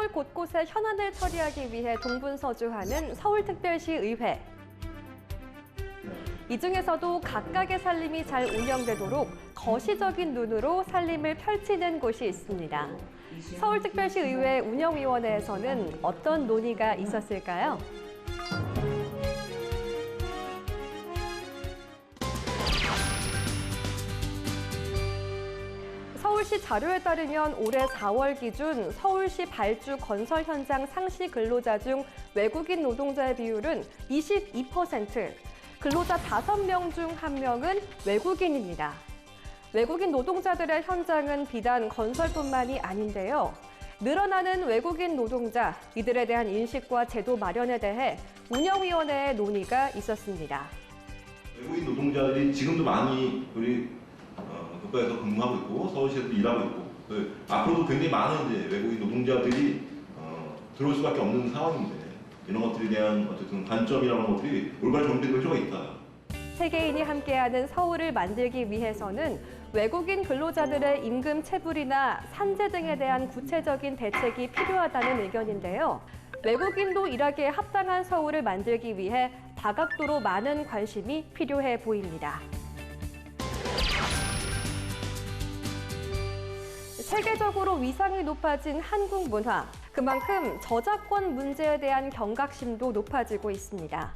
서울 곳곳의 현안을 처리하기 위해 동분서주하는 서울특별시 의회. 이 중에서도 각각의 살림이 잘 운영되도록 거시적인 눈으로 살림을 펼치는 곳이 있습니다. 서울특별시 의회 운영위원회에서는 어떤 논의가 있었을까요? 서울시 자료에 따르면 올해 4월 기준 서울시 발주 건설 현장 상시 근로자 중 외국인 노동자의 비율은 22%, 근로자 5명 중 1명은 외국인입니다. 외국인 노동자들의 현장은 비단 건설뿐만이 아닌데요. 늘어나는 외국인 노동자, 이들에 대한 인식과 제도 마련에 대해 운영위원회의 논의가 있었습니다. 외국인 노동자들이 지금도 많이 우리 어, 국가에서 근무하고 있고 서울시에서 일하고 있고 그 앞으로도 굉장히 많은 이제 외국인 노동자들이 어, 들어올 수밖에 없는 상황인데 이런 것들에 대한 어쨌든 관점이라는 것들이 올바로 정비될 필요가 있다. 세계인이 함께하는 서울을 만들기 위해서는 외국인 근로자들의 임금 체불이나 산재 등에 대한 구체적인 대책이 필요하다는 의견인데요. 외국인도 일하기에 합당한 서울을 만들기 위해 다각도로 많은 관심이 필요해 보입니다. 세계적으로 위상이 높아진 한국 문화, 그만큼 저작권 문제에 대한 경각심도 높아지고 있습니다.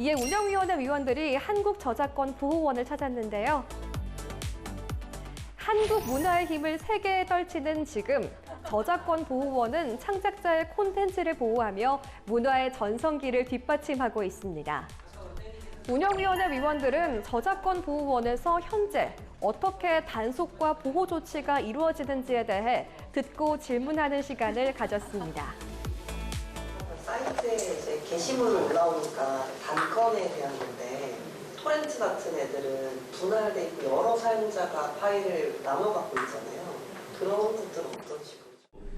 이에 운영위원회 위원들이 한국저작권보호원을 찾았는데요. 한국 문화의 힘을 세계에 떨치는 지금 저작권보호원은 창작자의 콘텐츠를 보호하며 문화의 전성기를 뒷받침하고 있습니다. 운영위원회 위원들은 저작권 보호원에서 현재 어떻게 단속과 보호 조치가 이루어지는지에 대해 듣고 질문하는 시간을 가졌습니다. 사이트에 이제 게시물 올라오니까 단건에 대한 건데 토렌트 같은 애들은 분할돼 있고 여러 사용자가 파일을 나눠 갖고 있잖아요. 그런 것들은 어떤 식으로?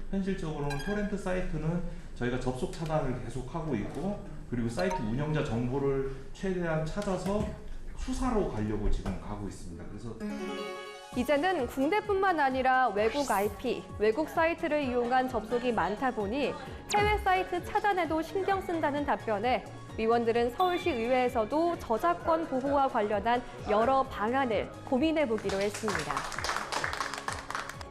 현실적으로는 토렌트 사이트는 저희가 접속 차단을 계속하고 있고 그리고 사이트 운영자 정보를 최대한 찾아서 수사로 가려고 지금 가고 있습니다. 그래서 이제는 국내뿐만 아니라 외국 IP, 외국 사이트를 이용한 접속이 많다 보니 해외 사이트 차단에도 신경 쓴다는 답변에 위원들은 서울시 의회에서도 저작권 보호와 관련한 여러 방안을 고민해 보기로 했습니다.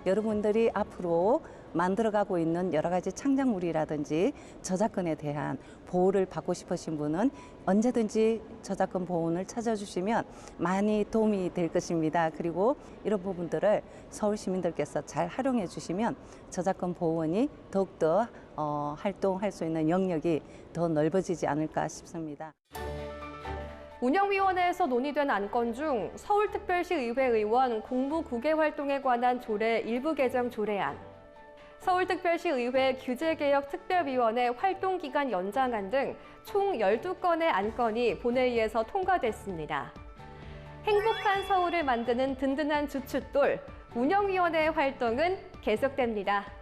여러분들이 앞으로 만들어가고 있는 여러 가지 창작물이라든지 저작권에 대한 보호를 받고 싶으신 분은 언제든지 저작권 보호원을 찾아주시면 많이 도움이 될 것입니다. 그리고 이런 부분들을 서울 시민들께서 잘 활용해 주시면 저작권 보호원이 더욱더 어, 활동할 수 있는 영역이 더 넓어지지 않을까 싶습니다. 운영위원회에서 논의된 안건 중 서울특별시 의회 의원 공무 구개 활동에 관한 조례 일부 개정 조례안, 서울특별시 의회 규제개혁 특별위원회 활동기간 연장안 등 총 12건의 안건이 본회의에서 통과됐습니다. 행복한 서울을 만드는 든든한 주춧돌, 운영위원회의 활동은 계속됩니다.